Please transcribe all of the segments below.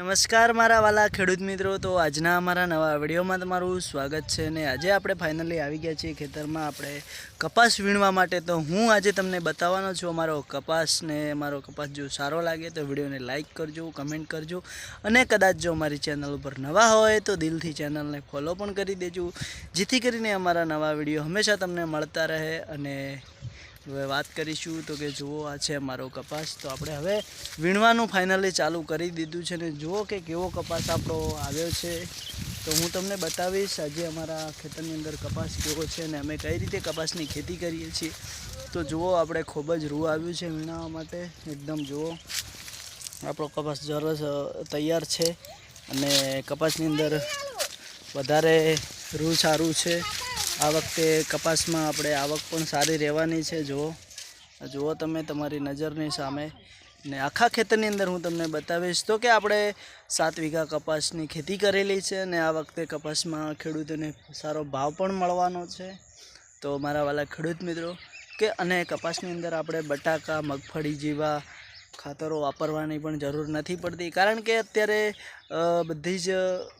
નમસ્કાર મારા વાલા ખેડૂત મિત્રો. તો આજના અમારા નવા વિડીયોમાં તમારું સ્વાગત છે ને આજે આપણે ફાઇનલી આવી ગયા છીએ ખેતરમાં. આપણે કપાસ વીણવા માટે. તો હું આજે તમને બતાવવાનો છું અમારો કપાસને મારો કપાસ જો સારો લાગે તો વિડીયોને લાઇક કરજો કમેન્ટ કરજો. અને કદાચ જો અમારી ચેનલ ઉપર નવા હોય તો દિલથી ચેનલને ફોલો પણ કરી દેજો. જેથી કરીને અમારા નવા વીડિયો હંમેશા તમને મળતા રહે અને હવે વાત કરીશું તો કે જુઓ, આ છે અમારો કપાસ. તો આપણે હવે વીણવાનું ફાઇનલી ચાલુ કરી દીધું છે ને જુઓ કે કેવો કપાસ આપણો આવ્યો છે. તો હું તમને બતાવીશ આજે અમારા ખેતરની અંદર કપાસ કેવો છે અને અમે કઈ રીતે કપાસની ખેતી કરીએ છીએ. તો જુઓ, આપણે ખૂબ જ રૂ આવ્યું છે વીણાવા માટે. એકદમ જુઓ, આપણો કપાસ સરસ તૈયાર છે. અને કપાસની અંદર વધારે રૂ સારું છે. આ વખતે કપાસમાં આપણે આવક પણ સારી રહેવાની છે, જુઓ. જુઓ તમે તમારી નજરની સામે. ને આખા ખેતરની અંદર હું તમને બતાવીશ તો કે આપણે સાત વીઘા કપાસની ખેતી કરેલી છે અને આ વખતે કપાસમાં ખેડૂતોને સારો ભાવ પણ મળવાનો છે. તો મારા વાલા ખેડૂત મિત્રો, કે અને કપાસની અંદર આપણે બટાકા, મગફળી જેવા ખાતરો વાપરવાની પણ જરૂર નથી પડતી. કારણ કે અત્યારે બધી જ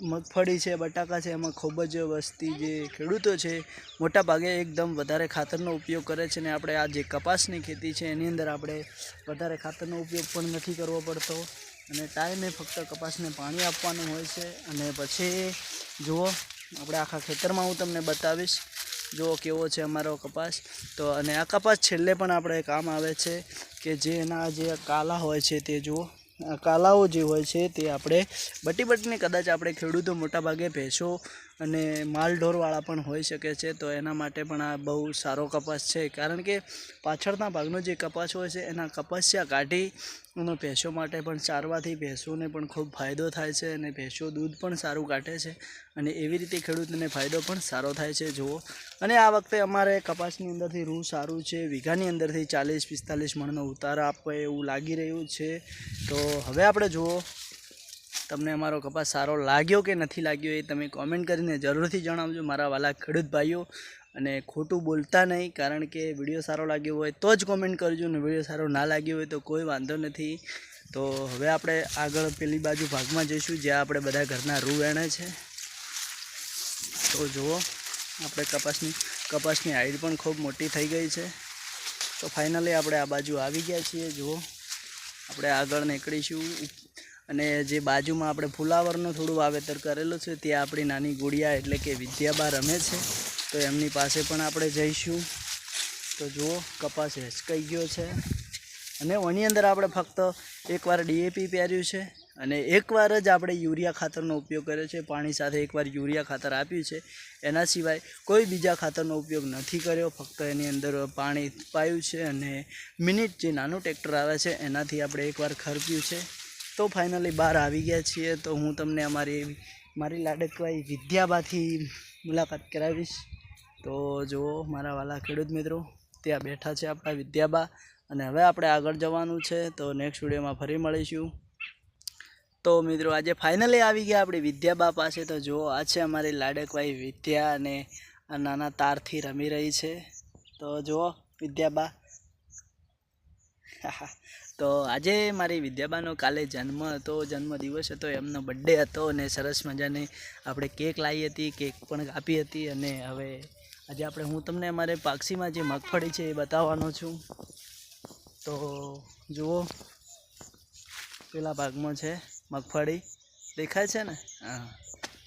મગફળી છે, બટાકા છે, એમાં ખૂબ જ વસ્તી જે ખેડૂતો છે, મોટા ભાગે એકદમ વધારે ખાતરનો ઉપયોગ કરે છે ને આપણે આ જે કપાસની ખેતી છે, એની અંદર આપણે વધારે ખાતરનો ઉપયોગ પણ નથી કરવો પડતો. અને ટાઈમે ફક્ત કપાસને પાણી આપવાનું હોય છે. અને પછી, જુઓ, આપણે આખા ખેતરમાં હું તમને બતાવીશ. જુઓ કેવો છે અમારો કપાસ. તો અને આ કપાસ છેલ્લે પણ આપણે કામ આવે છે કે જે એના જે કાલા હોય છે તે જુઓ. કાલાઓ જે હોય છે તે આપણે બટી બટીને કદાચ આપણે ખેડૂતો મોટાભાગે ભેંસો અને માલ ઢોરવાળા પણ હોઈ શકે છે, તો એના માટે પણ આ બહુ સારો કપાસ છે. કારણ કે પાછળના ભાગનો જે કપાસ હોય છે, એના કપાસિયા કાઢી અને ભેંસો માટે પણ ચારવાથી ભેંસોને પણ ખૂબ ફાયદો થાય છે અને ભેંસો દૂધ પણ સારું કાઢે છે અને એવી રીતે ખેડૂતને ફાયદો પણ સારો થાય છે. જુઓ. અને આ વખતે અમારે કપાસની અંદરથી રૂ સારું છે, વીઘાની અંદરથી ચાલીસ પિસ્તાલીસ મણનો ઉતાર આપે એવું લાગી રહ્યું છે. તો હવે આપણે જુઓ. તમને અમારો કપાસ સારો લાગ્યો કે નથી લાગ્યો એ તમે કોમેન્ટ કરીને જરૂરથી જણાવજો મારા વાલા ખેડૂત ભાઈઓ. અને ખોટું બોલતા નહીં, કારણ કે વીડિયો સારો લાગ્યો હોય તો જ કોમેન્ટ કરજો અને વીડિયો સારો ના લાગ્યો હોય તો કોઈ વાંધો નથી. તો હવે આપણે આગળ પેલી બાજુ ભાગમાં જઈશું, જ્યાં આપણે બધા ઘરના રૂ વેણે છે. તો જુઓ, આપણે કપાસની કપાસની હાઈટ પણ ખૂબ મોટી થઈ ગઈ છે. તો ફાઇનલી આપણે આ બાજુ આવી ગયા છીએ, જુઓ. આપણે આગળ નીકળીશું. અને જે બાજુમાં આપણે ફુલાવરનું થોડું વાવેતર કરેલું છે, ત્યાં આપણી નાની ગુડિયા એટલે કે વિદ્યાબા રમે છે. તો એમની પાસે પણ આપણે જઈશું. તો જુઓ, કપાસ હેચકાઈ ગયો છે. અને એની અંદર આપણે ફક્ત એકવાર ડીએપી પહેર્યું છે અને એકવાર જ આપણે યુરિયા ખાતરનો ઉપયોગ કર્યો છે. પાણી સાથે એકવાર યુરિયા ખાતર આપ્યું છે. એના સિવાય કોઈ બીજા ખાતરનો ઉપયોગ નથી કર્યો. ફક્ત એની અંદર પાણી પાયું છે અને મિનિટ જે નાનું ટ્રેક્ટર આવે છે, એનાથી આપણે એકવાર ખરપ્યું છે. તો ફાઇનલી બહાર આવી ગયા છીએ તો હું તમને અમારી મારી લાડકવાઈ વિદ્યાબાથી મુલાકાત કરાવીશ. તો જુઓ મારા વાલા ખેડૂત મિત્રો, ત્યાં બેઠા છે આપણા વિદ્યાબા અને હવે આપણે આગળ જવાનું છે તો નેક્સ્ટ વિડીયોમાં ફરી મળીશું. તો મિત્રો આજે ફાઇનલી આવી ગયા આપણી વિદ્યાબા પાસે. તો જુઓ આ છે અમારી લાડકવાઈ વિદ્યા અને આ નાના તારથી રમી રહી છે. તો જુઓ વિદ્યાબા તો આજે મારી વિદ્યાબાનો કાલે જન્મ હતો, જન્મદિવસ હતો, એમનો બર્થડે હતો અને સરસ મજાની આપણે કેક લાવી હતી કેક પણ કાપી હતી અને હવે આજે આપણે હું તમને અમારે પાક્ષીમાં જે મગફળી છે એ બતાવવાનો છું. તો જુઓ, પેલા ભાગમાં છે મગફળી. દેખાય છે ને? હા.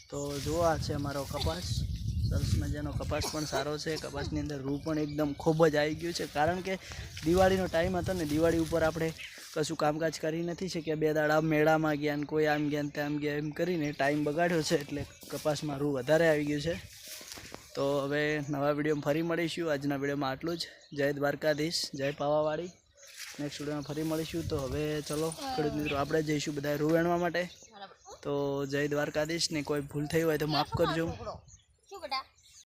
તો જુઓ, આ છે અમારો કપાસ. સરસ મજાનો કપાસ પણ સારો છે. કપાસની અંદર રૂ પણ એકદમ ખૂબ જ આવી ગયું છે. કારણ કે દિવાળીનો ટાઈમ હતો ને, દિવાળી ઉપર આપણે કશું કામકાજ કરી નથી શક્યા. બે દાડા મેળામાં ગયા ને, કોઈ આમ ગયા ને, તેમ ગયા એમ કરીને ટાઈમ બગાડ્યો છે, એટલે કપાસમાં રૂ વધારે આવી ગયું છે. તો હવે નવા વિડીયોમાં ફરી મળીશું. આજના વિડીયોમાં આટલું જ. જય દ્વારકાધીશ. જય પાવાવાળી નેક્સ્ટ વિડીયોમાં ફરી મળીશું. તો હવે ચલો, ખેડૂત મિત્રો, આપણે જઈશું બધા રૂ વેણવા માટે. તો જય દ્વારકાધીશ ને કોઈ ભૂલ થઈ હોય તો માફ કરજો. கூப்பிட்டா